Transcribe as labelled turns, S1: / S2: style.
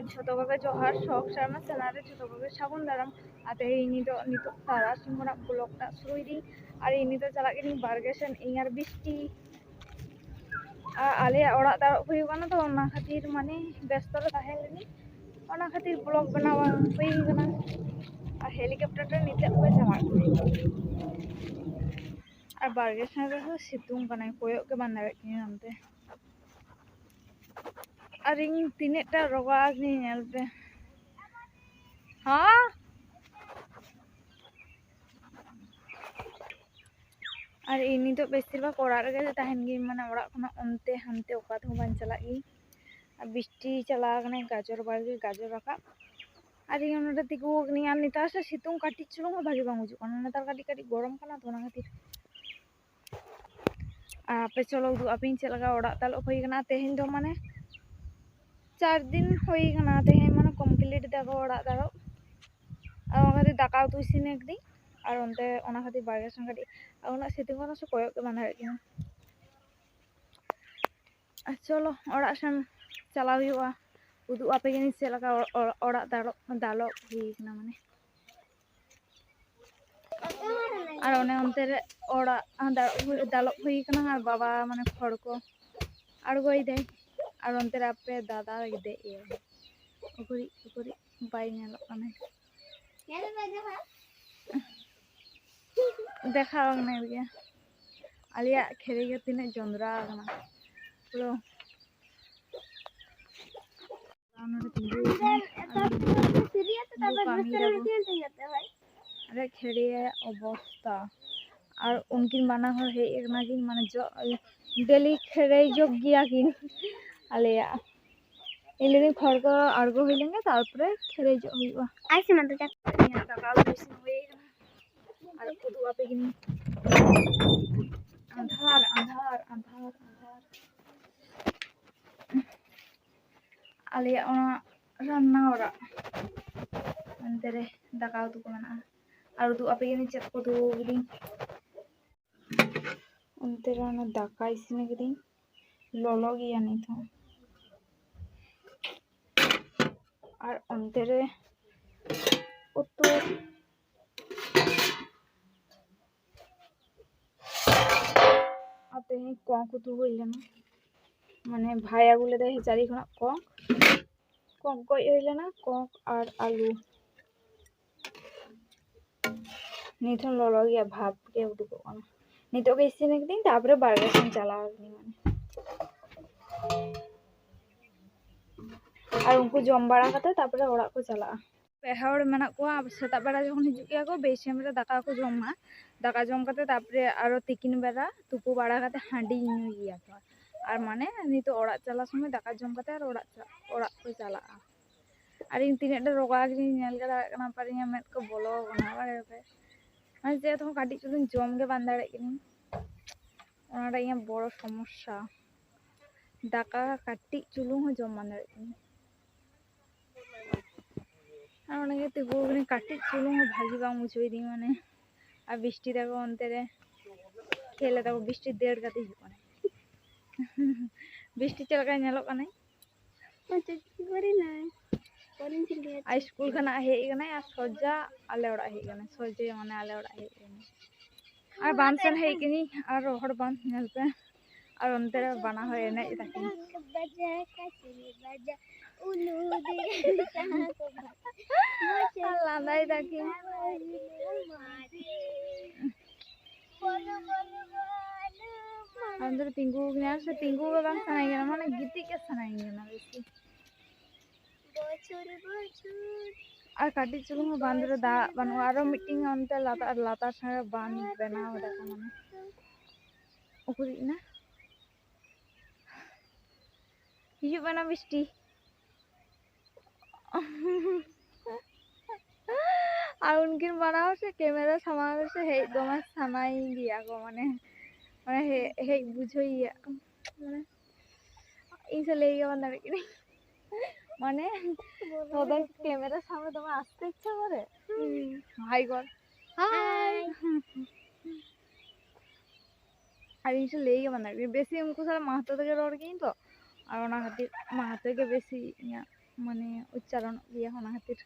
S1: ᱟᱨ ᱡᱷᱚᱛᱚ ᱠᱚᱜᱮ ᱡᱚᱦᱟᱨ ᱥᱚᱠ ᱥᱟᱨᱢᱟ ᱪᱮᱱᱮᱞ ᱨᱮ ᱡᱷᱚᱛᱚ ᱠᱚᱜᱮ ᱥᱟᱵᱚᱱ ᱫᱟᱨᱟᱢ ᱟᱨ ᱛᱮᱦᱮᱧ ᱫᱚ ᱱᱤᱛᱚᱜ ᱛᱟᱨᱟᱥᱤᱧ ᱠᱷᱚᱱᱟᱜ ᱵᱞᱚᱜ ᱴᱟᱜ ᱥᱩᱨᱩᱭ ᱫᱤᱧ ᱟᱨ ᱤᱧ ᱫᱚ ᱪᱟᱞᱟᱜ ᱠᱟᱹᱱᱟᱹᱧ ᱵᱟᱨᱜᱮ ᱥᱮᱱ ᱤᱧ ᱟᱨ ᱵᱤᱥᱴᱤ ᱟᱨ ᱟᱞᱮᱭᱟᱜ ᱚᱲᱟᱜ ᱫᱟᱨᱚᱜ ᱦᱩᱭᱩᱜ ᱠᱟᱱᱟ ᱛᱚ ᱚᱱᱟ ᱠᱷᱟᱹᱛᱤᱨ ᱢᱟᱱᱮ ᱵᱮᱥᱛᱚ ᱨᱮ ᱛᱟᱦᱮᱸ ᱞᱮᱱᱟᱹᱧ ᱚᱱᱟ ᱠᱷᱟᱹᱛᱤᱨ ᱵᱞᱚᱜ ᱵᱮᱱᱟᱣ ᱦᱩᱭ ᱠᱟᱱᱟ ᱟᱨ ᱦᱮᱞᱤᱠᱚᱯᱴᱟᱨ ᱨᱮ ᱱᱤᱛᱚᱜ ᱠᱚ ᱪᱟᱞᱟᱜ ᱠᱟᱱᱟ ᱟᱨ ᱵᱟᱨᱜᱮ ᱥᱮᱱ ᱨᱮᱦᱚᱸ ᱥᱤᱛᱩᱝ ᱠᱟᱱᱟᱭ ᱠᱚᱭᱚᱜ ᱜᱮ ᱵᱟᱝ ᱫᱟᱲᱮᱭᱟᱜ ᱠᱟᱹᱱᱟᱹᱧ ᱚᱱᱛᱮ अरिंग तीने टा रोगार हाँ अरे इन्हीं तो बेस्टर बा कोड़ार के जो ताहिंगी मना वड़ा कुना उन्ते हमते उकात गाजर बाल गाजर रखा अरे ये काटी चुलों में भागी गरम कना आप चलो दो अपने चलगा वड़ा तल उपयोग दो मने ᱪᱟᱨ ᱫᱤᱱ ᱦᱩᱭ ᱠᱟᱱᱟ ᱛᱮᱦᱮᱧ ᱢᱟᱱᱮ ᱠᱚᱢᱯᱞᱤᱴ ᱫᱟᱠᱚ ᱚᱲᱟᱜ ᱫᱟᱠᱚ ᱟᱨ ᱚᱱᱟ ᱠᱷᱟᱹᱛᱤᱨ ᱫᱟᱠᱟ ᱩᱛᱩ ᱤᱥᱤᱱ ᱠᱟᱹᱫᱟᱹᱧ ᱟᱨ ᱚᱱᱛᱮ ᱚᱱᱟ ᱠᱷᱟᱹᱛᱤᱨ ᱵᱟᱨᱦᱮ ᱥᱮᱱ ᱠᱟᱹᱴᱤᱡ ᱟᱨ ᱩᱱᱟᱹᱜ ᱥᱤᱛᱩᱝ ᱠᱟᱱᱟ ᱥᱮ ᱠᱚᱭᱚᱜ ᱜᱮ ᱵᱟᱝ ᱫᱟᱲᱮᱭᱟᱜ ᱠᱟᱱᱟ ᱟᱨ ᱪᱚᱞᱚ ᱚᱲᱟᱜ ᱥᱮᱱ ᱪᱟᱞᱟᱣ ᱦᱩᱭᱩᱜᱼᱟ ᱩᱫᱩᱜ ᱟᱯᱮ ᱠᱟᱹᱱᱟᱹᱧ ᱪᱮᱫ ᱞᱮᱠᱟ ᱚᱲᱟᱜ ᱫᱟᱞᱚᱵ ᱫᱟᱞᱚᱵ ᱦᱩᱭ ᱠᱟᱱᱟ ᱢᱟᱱᱮ
S2: আর অনে
S1: অন্তে ওড়া দাঁড় দাঁড় হয়ে কানা আর বাবা মানে খড় কো আর গই দেয় আর ᱚᱱᱛᱮ ᱨᱮ ᱟᱯᱮ ᱫᱟᱫᱟ ᱫᱮᱡ ᱮᱭᱟᱭ ᱩᱠᱩᱨᱤᱡ ᱩᱠᱩᱨᱤᱡ ᱵᱟᱭ ᱧᱮᱞᱚᱜ ᱠᱟᱱᱟᱭ দেখা ᱵᱟᱝ ᱧᱮᱞ ᱜᱮᱭᱟ ᱟᱞᱮᱭᱟᱜ ᱠᱷᱮᱨᱮ ᱜᱮ ᱛᱤᱱᱟᱹᱜ ᱡᱚᱸᱫᱨᱟ ᱟᱠᱟᱱᱟ ᱯᱩᱨᱟᱹ ᱱᱚᱰᱮ ᱛᱤᱸᱜᱩ আরে খেড়িয়ে অবস্থা আর উনকিন বানা হর হেই একনা কিন মানে জ ডেলি খেড়েই যোগ গিয়া কিন अलिया इलिन खड़ग अड़ग हो लगे तपर खेज अलिया दाका उदूँ और उदू आप चेक को दूँ उन दाका इसी लोलो गया नहीं था আর অন্তরে উত্তর। আপনি কঙ্ক তো হইলেন মানে ভাইয়াগুলো দেয় চারিখানা কঙ্ক কঙ্ক হইল না কঙ্ক আর আলু। নিথন লল গিয়া ভাব কে উঠুক মানে। নিতকে এসেছেন একদিন তারপরে বারবার চালা আপনি মানে। और उनको जम बड़ा तपर को चला बेहर मे सेत बेड़ा जो हिजुक बेसम दाका को जमा दाका जम करते तेकिन बेड़ा तुपू बड़ा हाँ और माने नित चला समय दाका जम करते चला और इन तीन रगा पर बोलो बनाबे मैं जेहतु कटी चुन जमगे बन दिनाटा बड़ो समस्या दाका कटी चुलू जम बन दिन ನನಗೆ ತೆಗೋಗಿ ಕಟ್ಟಿ ಚಲೋ ಭಾಗಿ ಬಾ ಮುಚ್ಚೋಯ್ದಿ ಮನೆ ಆ ಬಿಷ್ಟಿದಾಗ ಅಂತಾರೆ ಕೇಳದಾಗ ಬಿಷ್ಟಿ ದೇಡ್ ಕತೆ ಹಿಡ್ಕೊನೆ ಬಿষ্টি ᱪᱮᱞᱠᱟ ᱧᱮᱞᱚᱜ ᱠᱟᱱᱟ
S2: ᱟᱨ ᱥᱠᱩᱞ
S1: ᱠᱷᱚᱱᱟᱜ ᱦᱮᱡ ᱠᱟᱱᱟᱭ ᱟᱨ ᱥᱚᱡᱟ ᱟᱞᱮ ᱚᱲᱟᱜ ᱦᱮᱡ ᱠᱟᱱᱟᱭ ᱥᱚᱡᱮ ᱢᱟᱱᱮ ᱟᱞᱮ ᱚᱲᱟᱜ ᱦᱮᱡ ᱠᱟᱱᱟᱭ
S2: ᱟᱨ ᱵᱟᱢ ᱥᱮᱱ ᱦᱮᱡ
S1: ᱠᱟᱹᱱᱟᱹᱧ ᱟᱨ ᱨᱚᱦᱚᱲ ᱵᱟᱢ ᱧᱮᱞ ᱯᱮ और अंदर बना हुआ है ना
S2: लादाई देखी अंदर
S1: पिंकू किना से पिंकू का बांग सनाई गया माने गीति के सनाई गया ना बेसी আর কাটি চুলুম বান্দরে দা বানু আরও মিটিং অন্তে লাতা লাতা ছাড়া বান বেনা হয়ে দেখা মানে উকুরি না Hijau mana Bisti? আর উনকিন বানা হচ্ছে ক্যামেরা সামা হচ্ছে হে গমার সামাই দিয়া গো মানে মানে হে হে বুঝই মানে ইনসে লেগে বান দাঁড়িয়ে কিনে মানে
S2: তোদের
S1: ক্যামেরার সামনে তোমার আসতে ইচ্ছা করে হাই গর হাই আর ইনসে লেগে বান দাঁড়িয়ে বেশি উনকো সারা মাহাতো থেকে রড় গেই তো আর ওনার খাতির মাহাতো বেশি মানে উচ্চারণ ইয়ে ওনার হাতের।